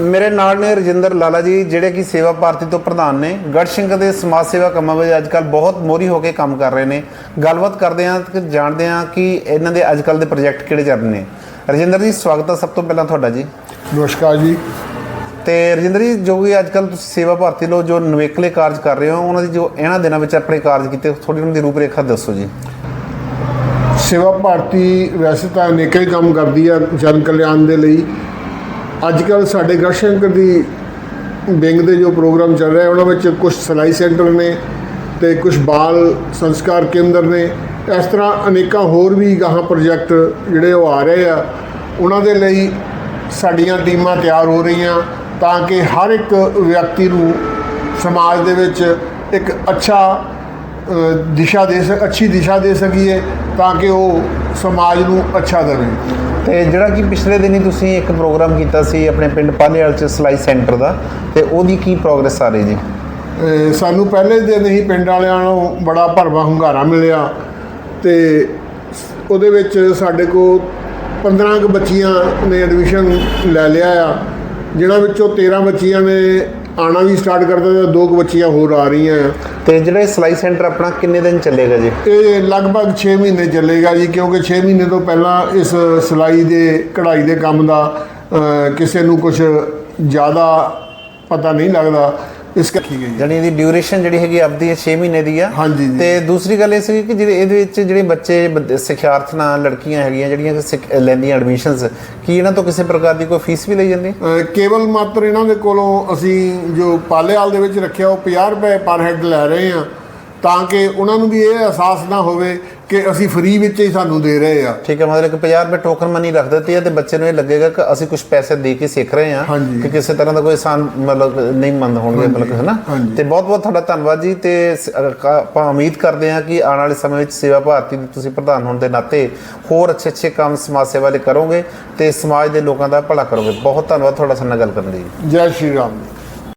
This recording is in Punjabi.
ਮੇਰੇ ਨਾਲ ਨੇ ਰਜਿੰਦਰ ਲਾਲਾ ਜੀ ਜਿਹੜੇ ਕਿ ਸੇਵਾ ਭਾਰਤੀ ਤੋਂ ਪ੍ਰਧਾਨ ਨੇ। ਗੜਸ਼ੰਕਰ ਦੇ ਸਮਾਜ ਸੇਵਾ ਕੰਮਾਂ ਵਿੱਚ ਅੱਜਕੱਲ ਬਹੁਤ ਮੋਰੀ ਹੋ ਕੇ ਕੰਮ ਕਰ ਰਹੇ ਨੇ। ਗੱਲਬਾਤ ਕਰਦੇ ਹਾਂ ਤੇ ਜਾਣਦੇ ਹਾਂ ਕਿ ਇਹਨਾਂ ਦੇ ਅੱਜਕੱਲ ਦੇ ਪ੍ਰੋਜੈਕਟ ਕਿਹੜੇ ਚੱਲ ਰਹੇ ਨੇ। ਰਜਿੰਦਰ ਜੀ ਸਵਾਗਤ ਹੈ ਸਭ ਤੋਂ ਪਹਿਲਾਂ ਤੁਹਾਡਾ ਜੀ। ਨਮਸਕਾਰ ਜੀ। ਤੇ ਰਜਿੰਦਰ ਜੀ ਜੋ ਵੀ ਅੱਜਕੱਲ ਤੁਸੀਂ ਸੇਵਾ ਭਾਰਤੀ ਲੋ ਜੋ ਨਵੇਕਲੇ ਕਾਰਜ ਕਰ ਰਹੇ ਹੋ ਉਹਨਾਂ ਦੀ ਜੋ ਇਹਨਾਂ ਦਿਨਾਂ ਵਿੱਚ ਆਪਣੇ ਕਾਰਜ ਕੀਤੇ ਥੋੜੀ ਉਹਨਾਂ ਦੀ ਰੂਪਰੇਖਾ ਦੱਸੋ ਜੀ। ਸੇਵਾ ਭਾਰਤੀ ਵੈਸੇ ਤਾਂ ਅਨੇਕਾਂ ਹੀ ਕੰਮ ਕਰਦੀ ਆ ਜਨ ਕਲਿਆਣ ਦੇ ਲਈ। ਅੱਜ ਕੱਲ ਸਾਡੇ ਗਰਸ਼ੰਕਰ ਦੀ ਵਿੰਗ ਦੇ ਜੋ ਪ੍ਰੋਗਰਾਮ ਚੱਲ ਰਿਹਾ, ਉਹਨਾਂ ਵਿੱਚ ਕੁਝ ਸਿਲਾਈ ਸੈਂਟਰ ਨੇ ਤੇ ਕੁਝ ਬਾਲ ਸੰਸਕਾਰ ਕੇਂਦਰ ਨੇ। ਇਸ ਤਰ੍ਹਾਂ ਅਨੇਕਾਂ ਹੋਰ ਵੀ ਗਾਹਾਂ ਪ੍ਰੋਜੈਕਟ ਜਿਹੜੇ ਉਹ ਆ ਰਹੇ ਆ, ਉਹਨਾਂ ਦੇ ਲਈ ਸਾਡੀਆਂ ਟੀਮਾਂ ਤਿਆਰ ਹੋ ਰਹੀਆਂ ਤਾਂ ਕਿ ਹਰ ਇੱਕ ਵਿਅਕਤੀ ਨੂੰ ਸਮਾਜ ਦੇ ਵਿੱਚ ਇੱਕ ਅੱਛਾ ਦਿਸ਼ਾ ਦੇ ਸਕ ਅੱਛੀ ਦਿਸ਼ਾ ਦੇ ਸਕੀਏ ਤਾਂ ਕਿ ਉਹ ਸਮਾਜ ਨੂੰ ਅੱਛਾ ਦੇਵੇ। ਤੇ ਜਿਹੜਾ ਕਿ ਪਿਛਲੇ ਦਿਨੀ ਤੁਸੀਂ ਇੱਕ ਪ੍ਰੋਗਰਾਮ ਕੀਤਾ ਸੀ ਆਪਣੇ ਪਿੰਡ ਪਾਲੇਵਾਲ ਚ ਸਲਾਈ ਸੈਂਟਰ ਦਾ, ਤੇ ਉਹਦੀ ਕੀ ਪ੍ਰੋਗਰੈਸ ਆ ਰਹੀ ਜੀ? ਸਾਨੂੰ ਪਹਿਲੇ ਦਿਨ ਹੀ ਪਿੰਡ ਵਾਲਿਆਂ ਨੂੰ ਬੜਾ ਭਰਵਾ ਹੁੰਗਾਰਾ ਮਿਲਿਆ ਤੇ ਉਹਦੇ ਵਿੱਚ ਸਾਡੇ ਕੋਲ 15 ਕੁ ਬੱਚੀਆਂ ਨੇ ਐਡਮਿਸ਼ਨ ਲੈ ਲਿਆ ਆ ਜਿਨ੍ਹਾਂ ਵਿੱਚੋਂ 13 ਬੱਚੀਆਂ ਨੇ ਆਣਾ ਵੀ ਸਟਾਰਟ ਕਰ ਦਿੱਤਾ ਤੇ ਦੋ ਕੁ ਬੱਚੀਆਂ ਹੋਰ ਆ ਰਹੀਆਂ। ਆ ਤੇ ਜਿਹੜਾ ਇਹ ਸਲਾਈ ਸੈਂਟਰ ਆਪਣਾ ਕਿੰਨੇ ਦਿਨ ਚੱਲੇਗਾ ਜੀ? ਇਹ ਲਗਭਗ 6 ਮਹੀਨੇ ਚੱਲੇਗਾ ਜੀ ਕਿਉਂਕਿ 6 ਮਹੀਨੇ ਤੋਂ ਪਹਿਲਾਂ ਇਸ ਸਿਲਾਈ ਦੇ ਕਢਾਈ ਦੇ ਕੰਮ ਦਾ ਕਿਸੇ ਨੂੰ ਕੁਝ ਜ਼ਿਆਦਾ ਪਤਾ ਨਹੀਂ ਲੱਗਦਾ। ਇਸ ਕਰਕੇ ਗਈ ਹੈ। ਜਾਣੀ ਇਹਦੀ ਡਿਊਰੇਸ਼ਨ ਜਿਹੜੀ ਹੈਗੀ ਆਪਦੀ 6 ਮਹੀਨੇ ਦੀ ਆ ਹਾਂਜੀ ਜੀ। ਤੇ ਦੂਸਰੀ ਗੱਲ ਇਹ ਸੀ ਕਿ ਜਿਹੜੇ ਇਹਦੇ ਵਿੱਚ ਜਿਹੜੇ ਬੱਚੇ ਬੰਦੇ- ਸਿਖਿਆਰਥਣਾਂ ਲੜਕੀਆਂ ਹੈਗੀਆਂ ਜਿਹੜੀਆਂ ਕਿ ਸਿੱਖ- ਲੈਂਦੀਆਂ ਐਡਮਿਸ਼ਨਸ ਕੀ ਇਹਨਾਂ ਤੋਂ ਕਿਸੇ ਪ੍ਰਕਾਰ ਦੀ ਕੋਈ ਫੀਸ ਵੀ ਲਈ ਜਾਂਦੀ ਕੇਵਲ ਮਾਤਰ ਇਹਨਾਂ ਦੇ ਕੋਲੋਂ ਅਸੀਂ ਜੋ ਪਾਲੇਵਾਲ ਦੇ ਵਿੱਚ ਰੱਖਿਆ ਉਹ 50 ਰੁਪਏ ਪਰ ਹੈਡ ਲੈ ਰਹੇ ਆ ਤਾਂ ਕਿ ਉਹਨਾਂ ਨੂੰ ਵੀ ਇਹ ਅਹਿਸਾਸ ਨਾ ਹੋਵੇ ਕਿ ਅਸੀਂ ਫ੍ਰੀ ਵਿੱਚ ਹੀ ਸਾਨੂੰ ਦੇ ਰਹੇ ਆ। ਠੀਕ ਹੈ ਮਤਲਬ ਕਿ 50 ਰੁਪਏ ਟੋਕਨ ਮਨੀ ਰੱਖ ਦਿੱਤੀ ਹੈ ਤੇ ਬੱਚੇ ਨੂੰ ਇਹ ਲੱਗੇਗਾ ਕਿ ਅਸੀਂ ਕੁਝ ਪੈਸੇ ਦੇ ਕੇ ਸਿੱਖ ਰਹੇ ਹਾਂ। ਕਿ ਕਿਸੇ ਤਰ੍ਹਾਂ ਦਾ ਕੋਈ ਆਸਾਨ ਮਤਲਬ ਨਹੀਂ ਮੰਦ ਹੋਣਗੇ ਮਤਲਬ ਹੈ ਨਾ। ਤੇ ਬਹੁਤ ਬਹੁਤ ਤੁਹਾਡਾ ਧੰਨਵਾਦ ਜੀ ਤੇ ਆਪਾਂ ਉਮੀਦ ਕਰਦੇ ਹਾਂ ਕਿ ਆਉਣ ਵਾਲੇ ਸਮੇਂ ਵਿੱਚ ਸੇਵਾ ਭਾਰਤੀ ਦੇ ਤੁਸੀਂ ਪ੍ਰਧਾਨ ਹੋਣ ਦੇ ਨਾਤੇ ਹੋਰ ਅੱਛੇ ਅੱਛੇ ਕੰਮ ਸਮਾਜ ਸੇਵਾ ਲਈ ਕਰੋਗੇ ਤੇ ਸਮਾਜ ਦੇ ਲੋਕਾਂ ਦਾ ਭਲਾ ਕਰੋਗੇ। ਬਹੁਤ ਧੰਨਵਾਦ ਤੁਹਾਡਾ ਸਾਡੇ ਨਾਲ ਗੱਲ ਕਰਨ ਲਈ। ਜੈ ਸ਼੍ਰੀ ਰਾਮ